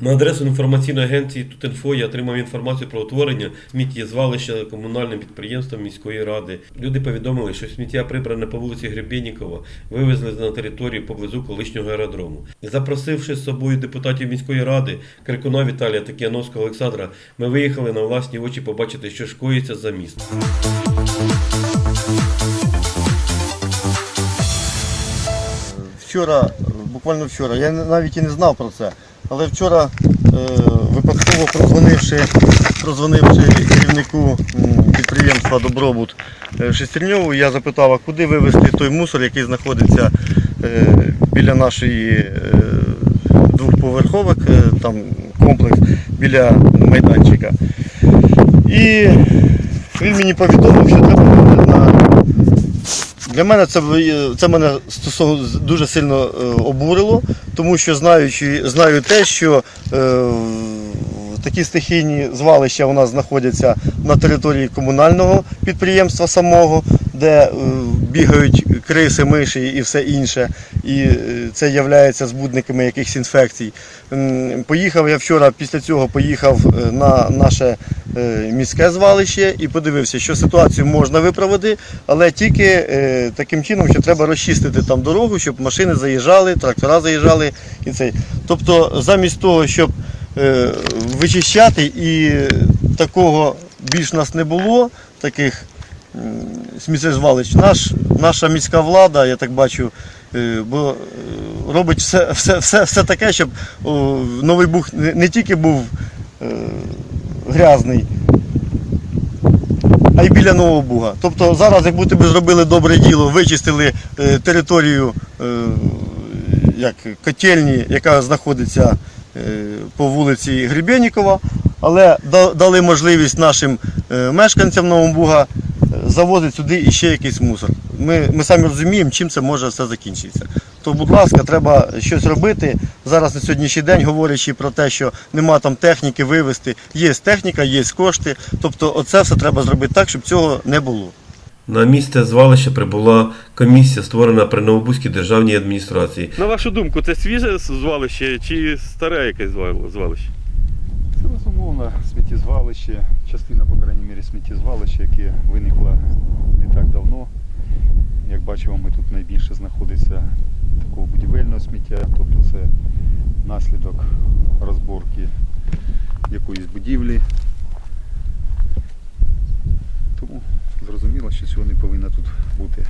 На адресу інформаційної агенції Тутинфо я отримав інформацію про утворення сміттєзвалища комунальним підприємством міської ради. Люди повідомили, що сміття прибране по вулиці Гребєнікова вивезли на територію поблизу колишнього аеродрому. Запросивши з собою депутатів міської ради Крикуна Віталія та Кіановського Олександра, ми виїхали на власні очі побачити, що шкоїться за міст. Вчора, буквально вчора, я навіть і не знав про це, але вчора е, випадково прозвонивши, прозвонивши керівнику підприємства Добробут е, Шестерньову, я запитав, а куди вивезти той мусор, який знаходиться е, біля нашої двохповерховок, там комплекс біля майданчика. І він мені повідомив, що треба для мене це, це мене дуже сильно е, обурило, тому що знаючи, знаю те, що е, такі стихійні звалища у нас знаходяться на території комунального підприємства самого, де е, бігають криси, миші і все інше. І е, це є збудниками якихось інфекцій. Поїхав я вчора, після цього поїхав е, на наше міське звалище і подивився, що ситуацію можна виправити, але тільки е, таким чином, що треба розчистити там дорогу, щоб машини заїжджали, трактора заїжджали і цей. Тобто, замість того, щоб е, вичищати і такого більш нас не було, таких сміттєзвалищ, наш, наша міська влада, я так бачу, е, бо е, робить все, все, все, все таке, щоб Новий Буг не, тільки був е, грязний, а й біля Нового Буга. Тобто зараз, як будто би зробили добре діло, вичистили е, територію е, як котельні, яка знаходиться е, по вулиці Гребєнікова, але дали можливість нашим е, мешканцям Нового Буга е, завозити сюди іще якийсь мусор. Ми, ми самі розуміємо, чим це може все закінчитися. То, будь ласка, треба щось робити. Зараз на сьогоднішній день, говорячи про те, що нема там техніки вивезти, є техніка, є кошти. Тобто, оце все треба зробити так, щоб цього не було. На місце звалища прибула комісія, створена при Новобузькій державній адміністрації. На вашу думку, це свіже звалище чи старе якесь звалище? Це безумовно сміттєзвалище, частина, по крайній мірі, сміттєзвалища, яке виникло не так давно. Як бачимо, ми тут найбільше знаходиться такого будівельного сміття, тобто це наслідок розборки якоїсь будівлі. Тому зрозуміло, що цього не повинно тут бути.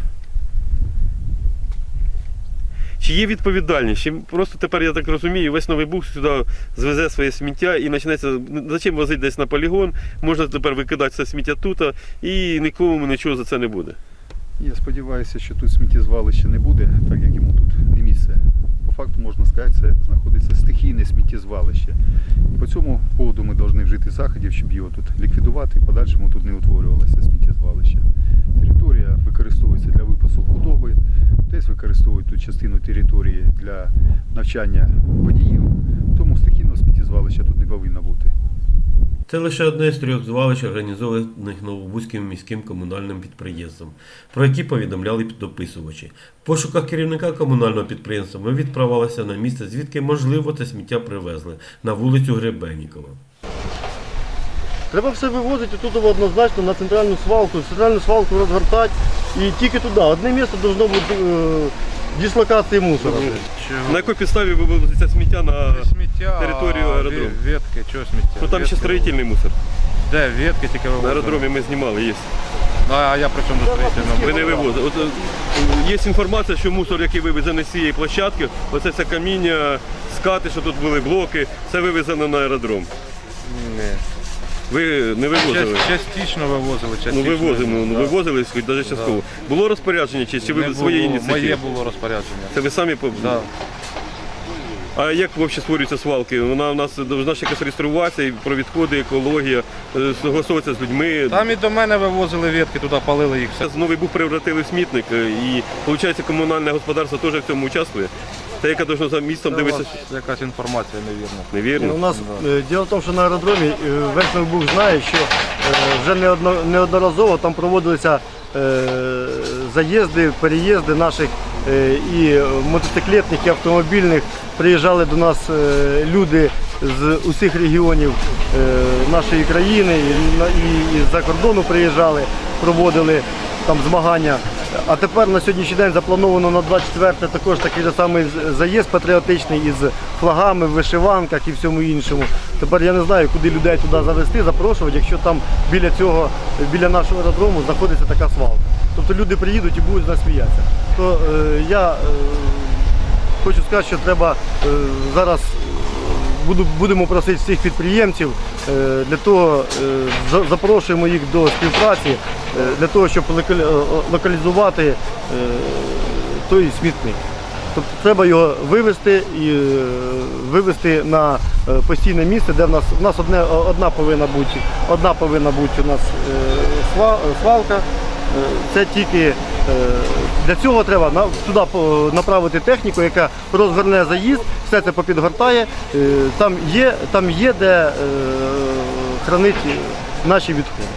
Чи є відповідальність? Чи просто тепер, я так розумію, весь новий бух сюди звезе своє сміття і почнеться. Зачем возити десь на полігон? Можна тепер викидати все сміття тут, і нікому нічого за це не буде. Я сподіваюся, що тут сміттєзвалища не буде, так як йому тут не місце. По факту можна сказати, це знаходиться стихійне сміттєзвалище. По цьому поводу ми повинні вжити заходів, щоб його тут ліквідувати, і подальшому тут не утворювалося сміттєзвалище. Територія використовується для випасу худоби, десь використовують тут частину території для навчання водіїв, тому стихійного сміттєзвалища тут не повинно бути. Це лише одне з трьох звалищ, організованих Новобузьким міським комунальним підприємством, про які повідомляли дописувачі. В пошуках керівника комунального підприємства ми відправилися на місце, звідки можливо це сміття привезли на вулицю Гребеннікова. Треба все вивозити тут однозначно на центральну свалку, центральну свалку розгортати і тільки туди. Одне місце повинно бути дислокації мусора. На якій підставі ви вивозите сміття на. сміття, територію аеродрому. ві- Ветки, чого сміття? Ну там ще Ветки строїтельний мусор. Де ветки тільки На вивозили? аеродромі ми знімали, є. А я при чому до строїтельного? Ви не вивозили. От, е, є інформація, що мусор, який вивезений з цієї площадки, оце все каміння, скати, що тут були блоки, це вивезено на аеродром. Ні. Ви не вивозили? Част- Частично вивозили, Ну вивозимо, ну вивозили хоч навіть частково. Було розпорядження чи, чи ви Не своєї ініціативи? Моє було розпорядження. Це ви самі по- Да. А як взагалі створюються свалки? Вона у нас повинна ще якось реєструватися і про відходи, екологія, е, согласовуватися з людьми. Там і до мене вивозили ветки, туди палили їх все. Зараз Новий бух превратили в смітник, е, і виходить, комунальне господарство теж в цьому участвує. Те, яке должно за містом вас якась інформація невірна. Невірно. У нас е, діло в тому, що на аеродромі е, весь Новий Буг знає, що е, вже неодно- неодноразово там проводилися е, заїзди, переїзди наших е, і мотоциклетних, і автомобільних. Приїжджали до нас е, люди з усіх регіонів е, нашої країни і, на- і, і з-за кордону приїжджали, проводили там змагання. А тепер на сьогоднішній день заплановано на 24 також такий же самий заїзд патріотичний із флагами вишиванках і всьому іншому. Тепер я не знаю, куди людей туди завести, запрошувати, якщо там біля цього, біля нашого аеродрому знаходиться така свалка. Тобто люди приїдуть і будуть з нас сміятися. То е, я е, хочу сказати, що треба е, зараз будемо просити всіх підприємців е, для того, е, запрошуємо їх до співпраці е, для того, щоб локалізувати той смітник. Тобто треба його вивезти і вивезти на постійне місце, де в нас в нас одне, одна повинна бути, одна повинна бути у нас свалка. Це тільки для цього треба туди направити техніку, яка розгорне заїзд, все це попідгортає. Е, Там є, там є де е, хранити наші відходи.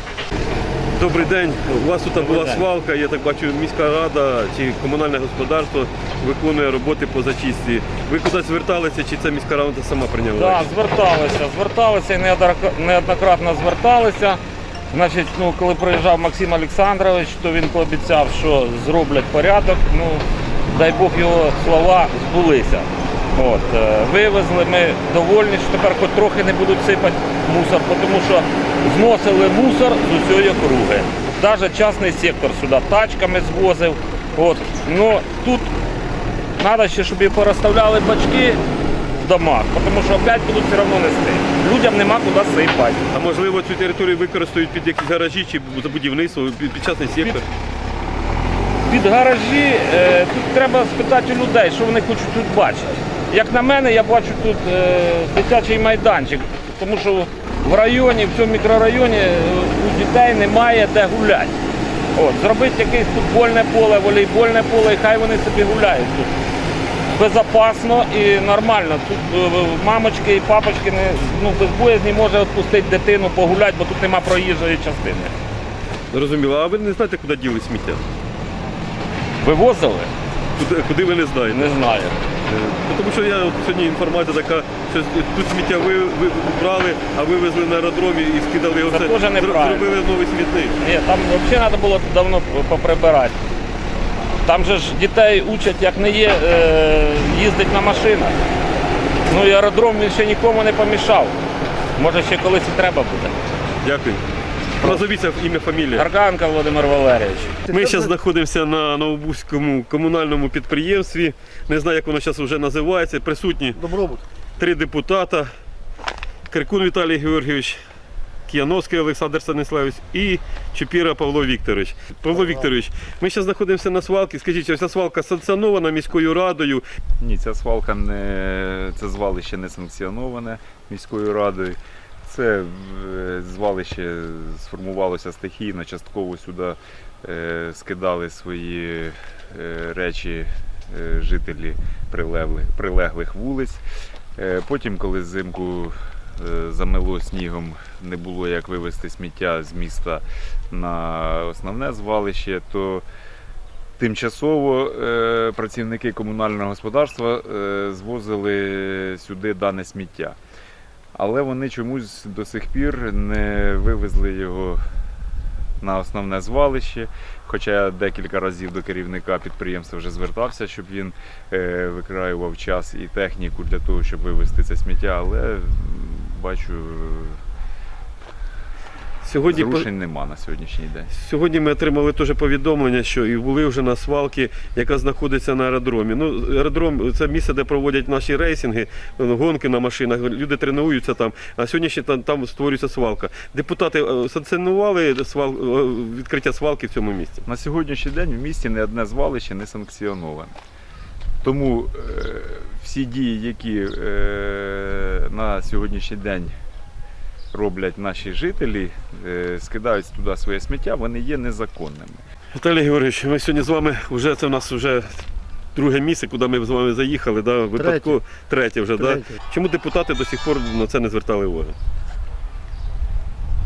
Добрий день. У вас тут була свалка, я так бачу, міська рада чи комунальне господарство виконує роботи по зачистці. Ви кудись зверталися, чи це міська рада сама прийняла? Так, зверталися, зверталися і неоднократно зверталися. Значить, ну, коли приїжджав Максим Олександрович, то він пообіцяв, що зроблять порядок. Ну, дай Бог його слова збулися. От, е, вивезли, ми довольні, що тепер хоч трохи не будуть сипати мусор, тому що зносили мусор з усієї округи. Навіть частний сектор сюди тачками звозив. От. Ну, тут треба ще, щоб і порозставляли бачки домах, тому що опять будуть все одно нести. Людям нема куди сипати. А можливо цю територію використають під якісь гаражі чи за будівництво, під, під частний сектор? Під гаражі е, тут треба спитати у людей, що вони хочуть тут бачити. Як на мене, я бачу тут е, дитячий майданчик, тому що в районі, в цьому мікрорайоні е, у дітей немає де гуляти. От, зробити якесь футбольне поле, волейбольне поле, і хай вони собі гуляють тут. Безопасно і нормально. Тут е, мамочки і папочки не, ну, без боязні може відпустити дитину погуляти, бо тут нема проїжджої частини. Зрозуміло. А ви не знаєте, куди діли сміття? Вивозили? Куди, куди ви не знаєте? Не знаю. Ну, Тому що я от сьогодні інформація така, що тут сміття ви, ви брали, а вивезли на аеродромі і скидали його Це все. зро- неправильно. Зробили новий смітник. Ні, там взагалі треба було давно поприбирати. Там же ж дітей учать, як не є, е, їздить на машинах. Ну і аеродром він ще нікому не помішав. Може ще колись і треба буде. Дякую. Назовіться ім'я, фамілія. Гарганка Володимир Валерійович. Ми зараз знаходимося на Новобузькому комунальному підприємстві. Не знаю, як воно зараз вже називається. Присутні Добробут. три депутата. Киркун Віталій Георгійович, Кияновський Олександр Станіславович і Чупіра Павло Вікторович. Павло Вікторович, ми зараз знаходимося на свалці. Скажіть, ця свалка санкціонована міською радою. Ні, ця свалка не це звалище не санкціоноване міською радою. Це е, звалище сформувалося стихійно, частково сюди е, скидали свої е, речі жителі прилеглих, вулиць. Потім, коли взимку е, замело снігом, не було як вивезти сміття з міста на основне звалище, то Тимчасово е, працівники комунального господарства е, звозили сюди дане сміття. Але вони чомусь до сих пір не вивезли його на основне звалище. Хоча я декілька разів до керівника підприємства вже звертався, щоб він викраював час і техніку для того, щоб вивезти це сміття, але бачу, Сьогодні, по- нема на сьогоднішній день. сьогодні ми отримали теж повідомлення, що і були вже на свалці, яка знаходиться на аеродромі. Ну, аеродром це місце, де проводять наші рейсинги, гонки на машинах. Люди тренуються там. А сьогодні ще там, там створюється свалка. Депутати е, санкціонували свал, е, відкриття свалки в цьому місці. На сьогоднішній день в місті не одне звалище не санкціоноване. Тому е, всі дії, які е, на сьогоднішній день роблять наші жителі, е, скидають туди своє сміття, вони є незаконними. Віталій Георгійович, ми сьогодні з вами вже це в нас вже друге місце, куди ми з вами заїхали. Да? Випадково третє вже. Да? Чому депутати до сих пор на це не звертали уваги?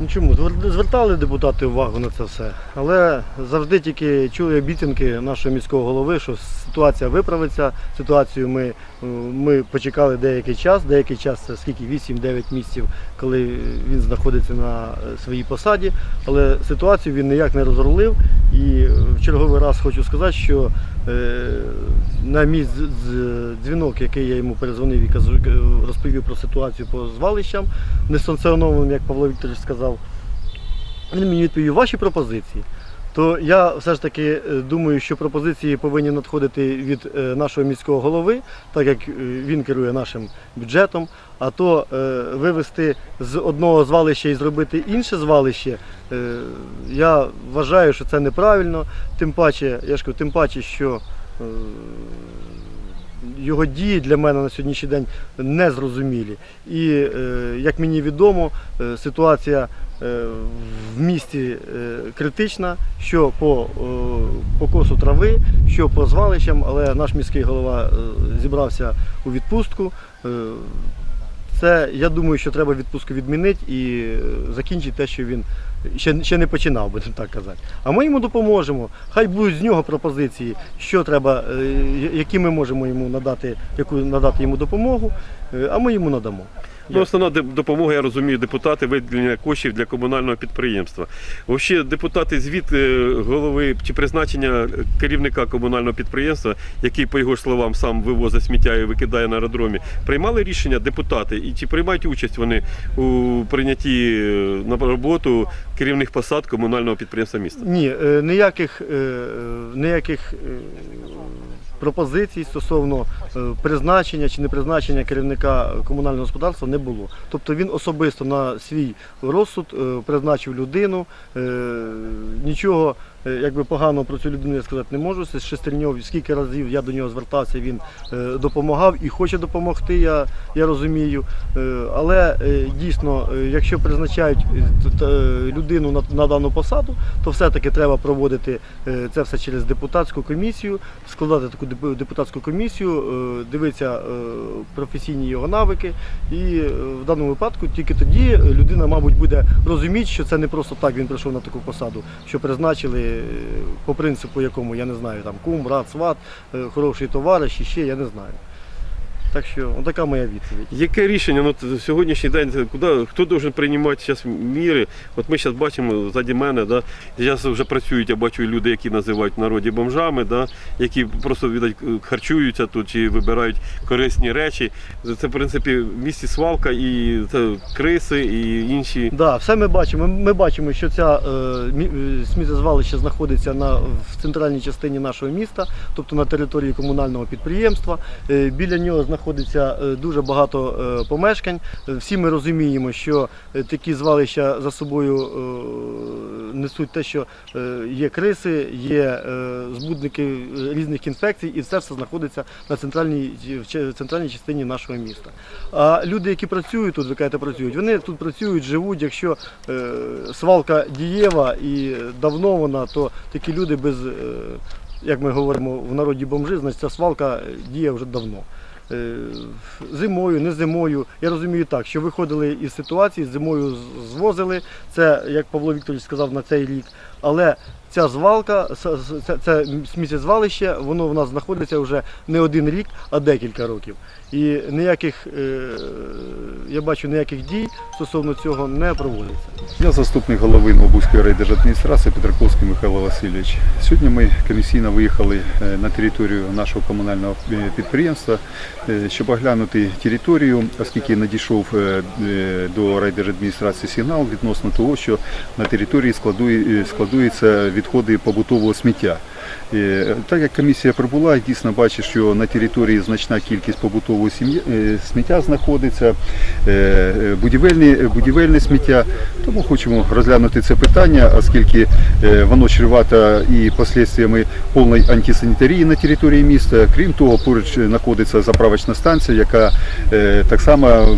Ну чому? Звер- Звертали депутати увагу на це все, але завжди тільки чули обіцянки нашого міського голови, що ситуація виправиться. Ситуацію ми, ми почекали деякий час, деякий час це скільки 8-9 місяців, коли він знаходиться на е, своїй посаді. Але ситуацію він ніяк не розрулив. І е, в черговий раз хочу сказати, що е, на мій дзвінок, який я йому перезвонив і е, розповів про ситуацію по звалищам несанкціонованим, як Павло Вікторович сказав, він мені відповів ваші пропозиції. То я все ж таки е, думаю, що пропозиції повинні надходити від е, нашого міського голови, так як е, він керує нашим бюджетом. А то вивести з одного звалища і зробити інше звалище, я вважаю, що це неправильно. Тим паче, я ж кажу, тим паче, що його дії для мене на сьогоднішній день незрозумілі. І як мені відомо, ситуація в місті е, критична, що по е, покосу трави, що по звалищам, але наш міський голова е, зібрався у відпустку. Е, Це я думаю, що треба відпустку відмінити і е, закінчити те, що він ще, ще не починав, будемо так казати. А ми йому допоможемо. Хай будуть з нього пропозиції, що треба, е, які ми можемо йому надати, яку надати йому допомогу, е, а ми йому надамо. Ну, основна допомога, я розумію, депутати виділення коштів для комунального підприємства. Взагалі, депутати звіт е, голови чи призначення керівника комунального підприємства, який, по його словам, сам вивозить сміття і викидає на аеродромі, приймали рішення депутати і чи приймають участь вони у прийнятті е, на роботу керівних посад комунального підприємства міста? Ні, е, ніяких, е, е, ніяких пропозицій стосовно призначення чи не призначення керівника комунального господарства не було. Тобто він особисто на свій розсуд призначив людину. Нічого якби поганого про цю людину я сказати не можу. Це Шестерньов, скільки разів я до нього звертався, він е, допомагав і хоче допомогти, я, я розумію. Е, Але е, дійсно, е, якщо призначають е, е, людину на, на дану посаду, то все-таки треба проводити е, це все через депутатську комісію, складати таку депутатську комісію, е, дивитися е, професійні його навики. І е, в даному випадку тільки тоді людина, мабуть, буде розуміти, що це не просто так він прийшов на таку посаду, що призначили е, по принципу якому, я не знаю, там кум, брат, сват, е, хороший товариш і ще я не знаю. Так що, така моя відповідь. Яке рішення ну, сьогоднішній день, куди, хто має приймати зараз міри? От ми зараз бачимо ззаді мене, да, зараз вже працюють, я бачу люди, які називають в народі бомжами, да, які просто видать, харчуються тут чи вибирають корисні речі. Це, в принципі, в місті свалка і це криси, і інші. Да, все ми бачимо. Ми, бачимо, що ця е, е, сміттєзвалище знаходиться на, в центральній частині нашого міста, тобто на території комунального підприємства. Е, біля нього знаходиться е, дуже багато е, помешкань. Е, Всі ми розуміємо, що такі звалища за собою несуть те, що є криси, є збудники різних інфекцій, і це все знаходиться на центральній, центральній частині нашого міста. А люди, які працюють тут, ви кажете, працюють, вони тут працюють, живуть. Якщо свалка дієва і давно вона, то такі люди без, як ми говоримо в народі бомжи, значить ця свалка діє вже давно. Е, Зимою, не зимою. Я розумію так, що виходили із ситуації, зимою звозили. Це, як Павло Вікторович сказав, на цей рік. Але ця звалка, це, сміттєзвалище, воно в нас знаходиться вже не один рік, а декілька років. І ніяких, е, я бачу, ніяких дій стосовно цього не проводиться. Я заступник голови Новобузької райдержадміністрації Петраковський Михайло Васильович. Сьогодні ми комісійно виїхали е, на територію нашого комунального підприємства, щоб оглянути територію, оскільки надійшов е, е, до райдержадміністрації сигнал відносно того, що на території е, складуються відходи побутового сміття. Е, Так як комісія прибула, дійсно бачить, що на території значна кількість побутового е, сміття знаходиться, е, будівельне, будівельне сміття. Тому хочемо розглянути це питання, оскільки воно чревато і послідствиями повної антисанітарії на території міста. Крім того, поруч знаходиться заправочна станція, яка так само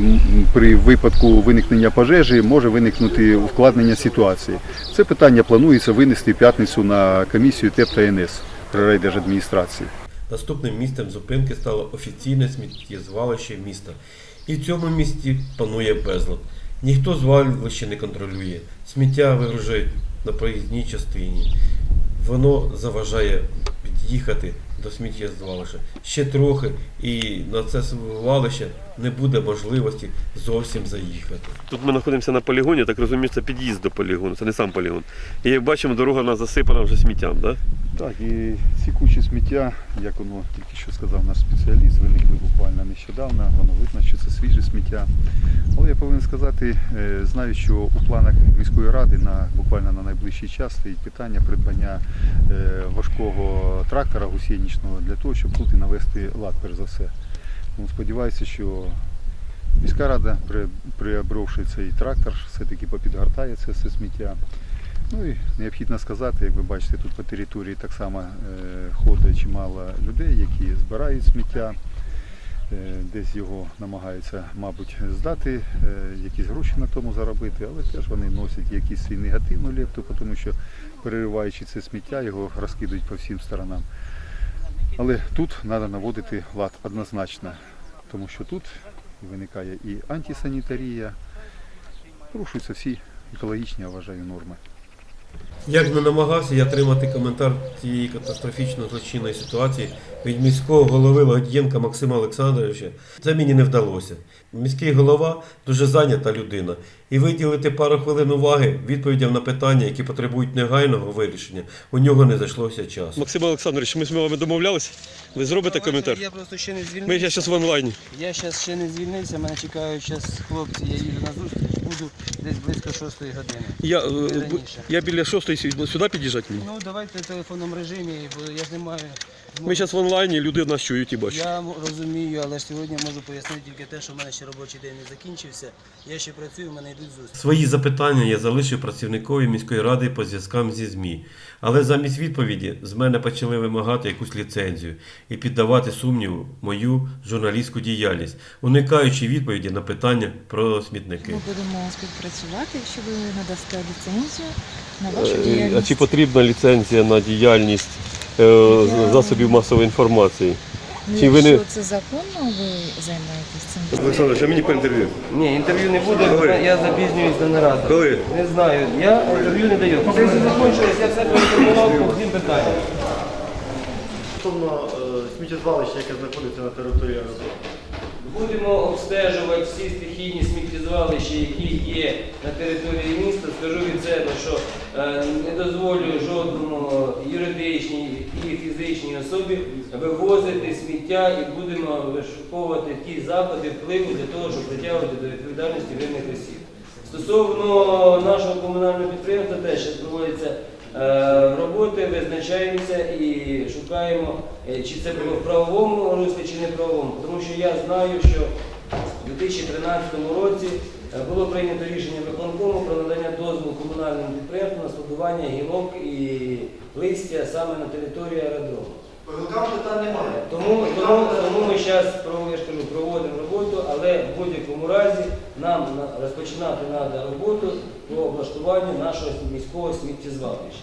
при випадку виникнення пожежі може виникнути ускладнення ситуації. Це питання планується винести в п'ятницю на комісію ТЕП та НС при райдержадміністрації. Наступним місцем зупинки стало офіційне сміттєзвалище міста. І в цьому місті панує безлад. Ніхто звалище не контролює. Сміття вигружають на проїзній частині. Воно заважає під'їхати до сміттєзвалища. Ще трохи, і на це звалище не буде можливості зовсім заїхати. Тут ми знаходимося на полігоні, так розумію, це під'їзд до полігону, це не сам полігон. І як бачимо, дорога у нас засипана вже сміттям, так? Так, і ці кучі сміття, як воно тільки що сказав наш спеціаліст, виникли буквально нещодавно, воно видно, що це свіже сміття. Але я повинен сказати, е, знаю, що у планах міської ради на буквально на найближчий час стоїть питання придбання е, важкого трактора гусєнічного для того, щоб тут і навести лад, перш за все. Тому сподіваюся, що міська рада, при- приобравши цей трактор, все-таки попідгортає це все сміття. Ну і необхідно сказати, як ви бачите, тут по території так само е, ходить чимало людей, які збирають сміття, е, десь його намагаються, мабуть, здати, е, якісь гроші на тому заробити, але теж вони носять якісь свій негативну лепту, тому що перериваючи це сміття, його розкидують по всім сторонам. Але тут треба наводити лад однозначно, тому що тут виникає і антисанітарія, порушуються всі екологічні, я вважаю, норми. Як не намагався я отримати коментар цієї катастрофічно злочинної ситуації від міського голови Лагодієнка Максима Олександровича, це мені не вдалося. Міський голова дуже зайнята людина, і виділити пару хвилин уваги відповідям на питання, які потребують негайного вирішення, у нього не зайшлося часу. Максим Олександрович, ми з вами домовлялися. Ви зробите коментар? Я просто ще не Ми я зараз в онлайні. Я зараз ще не звільнився, мене чекають зараз хлопці, я їду на зустріч, буду десь близько 6 години. Я, е, я біля шостої сі- сюди під'їжджати мені. Ну давайте в телефонному режимі, бо я ж не маю. Ми зараз в онлайні, люди нас чують і бачать. Я розумію, але ж сьогодні можу пояснити тільки те, що в мене ще робочий день не закінчився. Я ще працюю, в мене йдуть зустрічі. Свої запитання я залишив працівникові міської ради по зв'язкам зі ЗМІ. Але замість відповіді з мене почали вимагати якусь ліцензію і піддавати сумніву мою журналістську діяльність, уникаючи відповіді на питання про смітники. Ми будемо співпрацювати, якщо ви надасте ліцензію на Е, вашу діяльність. потрібна ліцензія на діяльність е, засобів масової інформації? Ну, чи ви не- Що це законно, ви займаєтесь цим. Олександр, а мені по інтерв'ю. Ні, інтерв'ю не буде, бо я запізнююсь на наради. Коли? Не знаю, я інтерв'ю не даю. Сесія закінчилась, я все проінформував по всім питанням. Стосовно е, сміттєзвалища, яке знаходиться на території аеропорту. Будемо обстежувати всі стихійні сміттєзвалища, які є на території міста. Скажу відверто, що е, не дозволю жодному юридичній і фізичній особі вивозити сміття і будемо вишуковувати ті заходи впливу для того, щоб притягувати до відповідальності винних осіб. Стосовно нашого комунального підприємства теж ще проводяться е, роботи, визначаємося і шукаємо, е, чи це було в правовому руслі, чи не правовому. Тому що я знаю, що в 2013 році е, було прийнято рішення виконкому про надання дозволу комунальному підприємству на складування гілок і листя саме на території аеродрому. Там питань немає. Тому, тому, тому ми зараз проводимо роботу, але в будь-якому разі нам на- розпочинати треба роботу по облаштуванню нашого міського сміттєзвалища.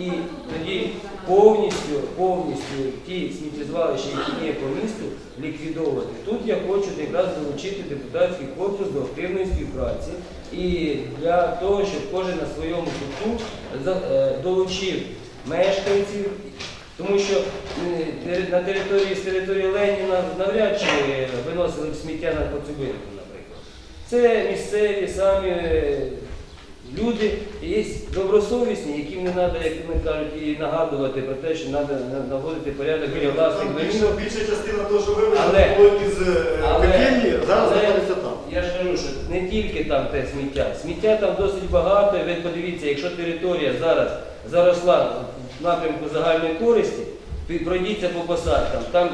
І тоді повністю, повністю ті сміттєзвалища, які є по місту, ліквідовувати. Тут я хочу якраз долучити депутатський корпус до активної співпраці і для того, щоб кожен на своєму кутку за- е, долучив мешканців, тому що на території з території Леніна навряд чи виносили б сміття на Коцюбинку, наприклад. Це місцеві самі люди, є добросовісні, яким не треба, як вони кажуть, і нагадувати про те, що треба наводити порядок біля власних домівок. Більша частина того, що вивезли Але- із Але- пекельні, зараз знаходиться там. Я ж кажу, що не тільки там те сміття. Сміття там досить багато. І ви подивіться, якщо територія зараз заросла в напрямку загальної користі, пройдіться по посадкам, там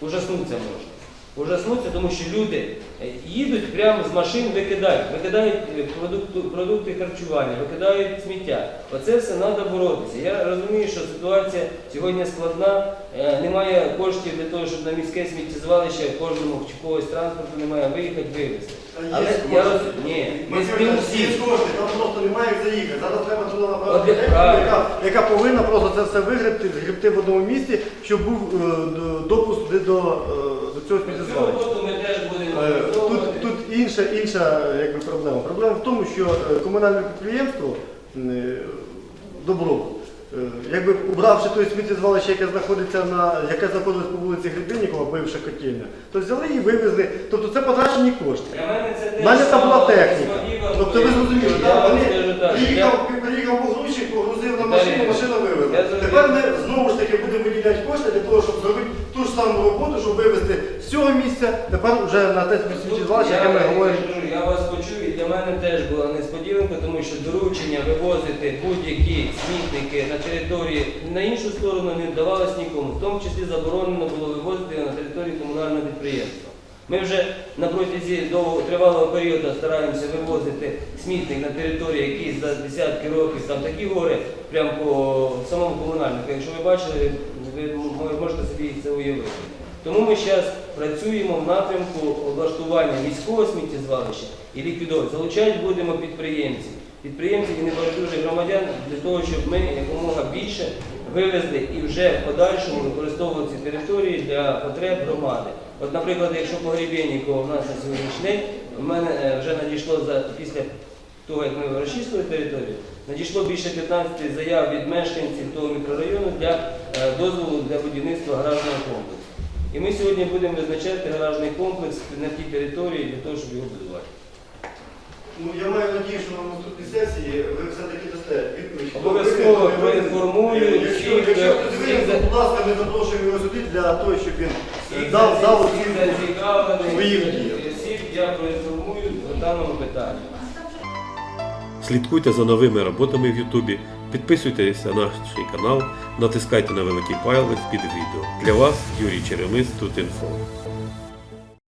ужаснуться можна. Ужаснуться, тому що люди е, їдуть прямо з машин, викидають, викидають е, продукти, продукти харчування, викидають сміття. Оце все треба боротися. Я розумію, що ситуація сьогодні складна, е, немає коштів для того, щоб на міське сміттєзвалище кожному чи когось транспорту немає виїхати, вивезти. Але я розумію, ні, Ми всі. кошти, там просто немає як заїхати. Зараз треба туди як техніку, яка, яка повинна просто це все вигребти, згребти в одному місці, щоб був е, допуск до, до, е, до цього Цю роботу ми теж Е. Тут, тут інша, інша якби, проблема. Проблема в тому, що е, комунальне підприємство е, Добробут, е, якби убравши той сміттєзвалище, яке знаходиться на яке знаходилось по вулиці Гребенникова, бивша котельня, то взяли і вивезли. Тобто це потрачені кошти. Для мене це там була техніка. Тобто ви зрозуміли, приїхав, приїхав погрузчик, погрузив на машину, Віталій, машину вивезли. Тепер ми знову ж таки будемо виділяти кошти для того, щоб зробити ту ж саму роботу, щоб вивезти з цього місця, тепер вже на те сміттєзвалище, яке ми Я говоримо. Я вас почув, і для мене теж була несподіванка, тому що доручення вивозити будь-які смітники на території на іншу сторону не вдавалось нікому. В тому числі заборонено було вивозити на території комунального підприємства. Ми вже на протязі довго тривалого періоду стараємося вивозити смітник на території, які за десятки років там такі гори, прямо по самому комунальнику. Якщо ви бачили, ви можете собі це уявити. Тому ми зараз працюємо в напрямку облаштування міського сміттєзвалища і ліквідовувати. Залучати будемо підприємців, підприємців і небайдужих громадян для того, щоб ми якомога більше вивезли і вже в подальшому використовували ці території для потреб громади. От, наприклад, якщо по Гребенникову в нас на сьогоднішній день, в мене е, вже надійшло за після того, як ми розчистили територію, надійшло більше 15 заяв від мешканців того мікрорайону для е, дозволу для будівництва гаражного комплексу. І ми сьогодні будемо визначати гаражний комплекс на тій території для того, щоб його будувати. Ну, я маю надію, що на наступній сесії ви все-таки дасте відповідь. Обов'язково проінформую Якщо, то, будь ласка, ми запрошуємо його сюди для того, щоб він дав, дав зацікавлених- оцінку. всіх своїм діям. я проінформую по даному питанню. Слідкуйте за новими роботами в Ютубі, підписуйтесь на наш канал, натискайте на великий палець під відео. Для вас Юрій Черемис тут інфо.